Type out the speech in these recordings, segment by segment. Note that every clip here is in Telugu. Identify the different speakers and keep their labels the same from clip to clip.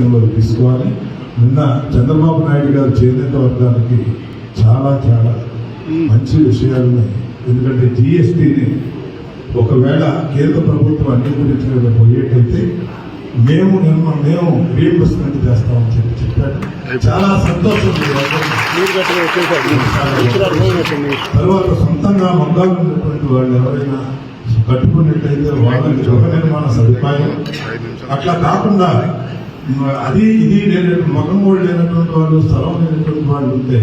Speaker 1: పరిశీలనలో తీసుకోవాలి. నిన్న చంద్రబాబు నాయుడు గారు చేనేత వర్గానికి చాలా చాలా మంచి విషయాలని ఎందుకంటే జిఎస్టీని ఒకవేళ కేంద్ర ప్రభుత్వం అంగీకరించడం పోయేటైతే మేము నిన్న మేము రీఎంబర్స్మెంట్ చేస్తామని చెప్పి చెప్పారు. చాలా సంతోషం. తర్వాత సొంతంగా మగ్గాలు ఉన్నటువంటి వాళ్ళు ఎవరైనా కట్టుకున్నట్టయితే వాళ్ళకి గృహ నిర్మాణ సదుపాయం. అట్లా కాకుండా అది ఇది లేనటువంటి మగమూడు లేనటువంటి వాళ్ళు స్థలం లేనటువంటి వాళ్ళు ఉంటే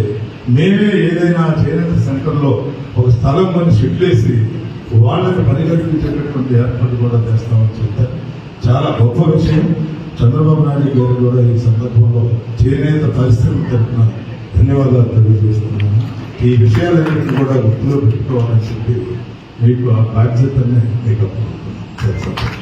Speaker 1: మేమే ఏదైనా చేనేత సెంటర్లో ఒక స్థలం కొని షెడ్లేసి వాళ్ళని పరిగణించేటటువంటి ఏర్పాటు కూడా చేస్తామని చెప్తే చాలా గొప్ప విషయం. చంద్రబాబు నాయుడు గారు కూడా ఈ సందర్భంలో చేనేత పరిస్థితులు తరఫున ధన్యవాదాలు తెలియజేస్తున్నాను. ఈ విషయాలన్నింటినీ కూడా గుర్తులో పెట్టుకోవాలని చెప్పి మీకు ఆ బాధ్యతనే మీకు చేస్తాను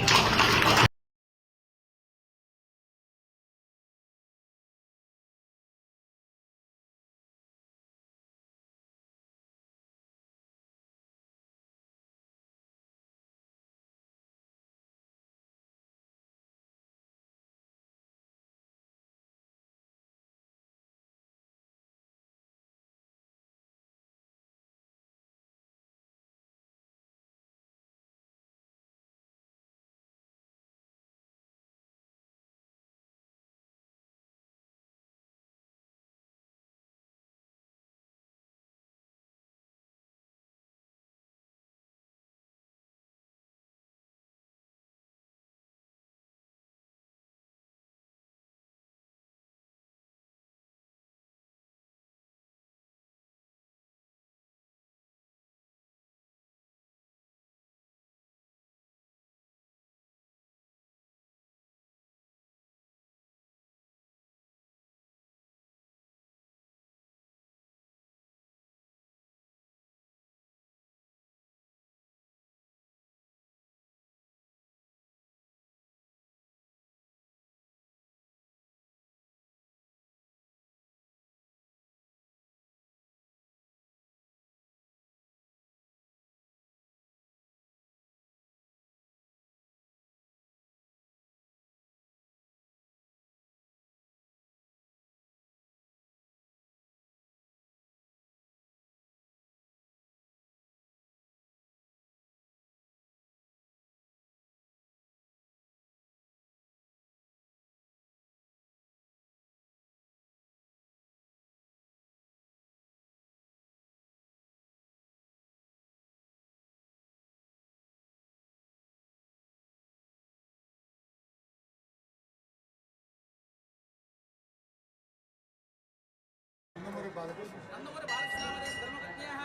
Speaker 2: नंदमूरी बालकृष्णामदेव धर्मपत्न्याः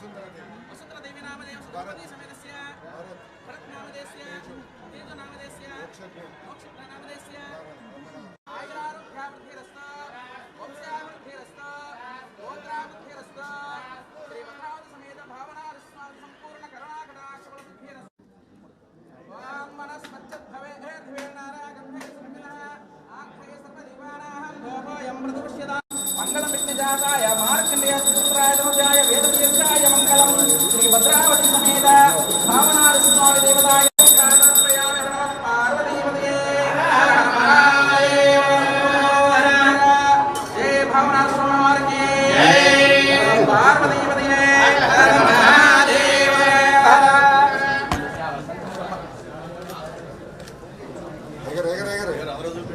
Speaker 2: से नामदेव सुधापति समेतस्य भरत् नामदेस्य तेजो नामदेस्य मोक्षज्ञ नामदेस्य లోకోయం ప్రతిపశ్యతా మంగళమిత్యజాతాయ మార్కండేయ సుపుత్రాయ వేదవ్యక్షాయ మంగళం శ్రీ భద్రావతి సమేత భావనాథ స్వామి దేవతాయ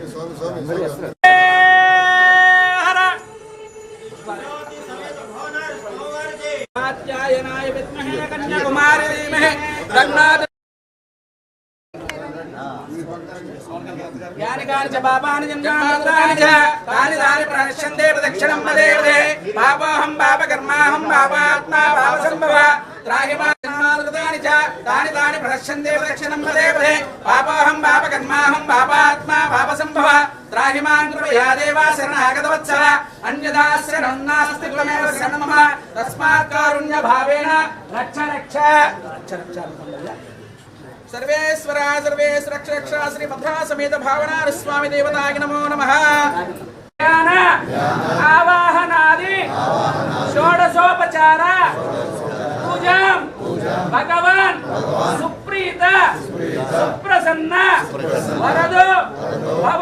Speaker 2: స్వామి
Speaker 3: స్వామి.
Speaker 2: తన్నాద యాని కాని చ పాపాని జన్మాంతరాని చ తాని తాని ప్రణశ్యంతే ప్రదక్షిణం పదేవదే పాపోహం పాపకర్మాహం పాపాత్మా పాపసంభవ త్రాహి మా చ తాని తాని ప్రణశ్యంతే ప్రదక్షిణం పదేవదే పాపోహం పాపకర్మాహం పాపాత్మా త్రాహి మాం కృపయా దేవా శరణాగతవత్సల అన్యదా శరణం నాస్తి త్వమేవ శరణం తస్మాత్ కారుణ్య భావేన రక్ష. రక్ష రక్ష రక్ష సర్వేశ్వర సర్వేశ్వర రక్ష రక్ష. శ్రీ భద్రా సమేత స్వామి దేవతాయ నమో నమ. ఆవాహనాది షోడశోపచార. పూజాం భగవాన్ సుప్రీత సుప్రసన్న వరదు భవ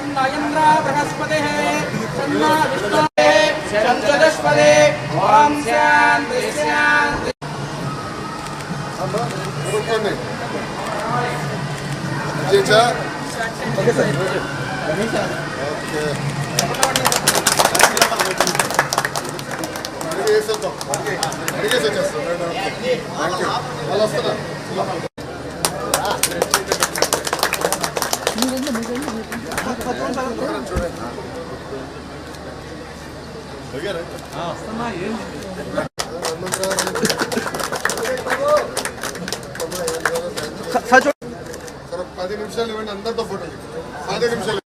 Speaker 2: నారాయణీ నమోస్తుతే చంద్రయంద్ర బృహస్పతి చంద్ర విష్ణు చంద్రదస్పతి ఓం శాంతి శాంతి
Speaker 3: కూర్చోండి అధ్యక్ష ఓకే అడిగేసి వద్దాం అడిగేసి వచ్చేస్తాం థ్యాంక్ యూ వాళ్ళు వస్తున్నారు సరే పది నిమిషాలు ఇవ్వండి అందరితో ఫోటో పది నిమిషాలు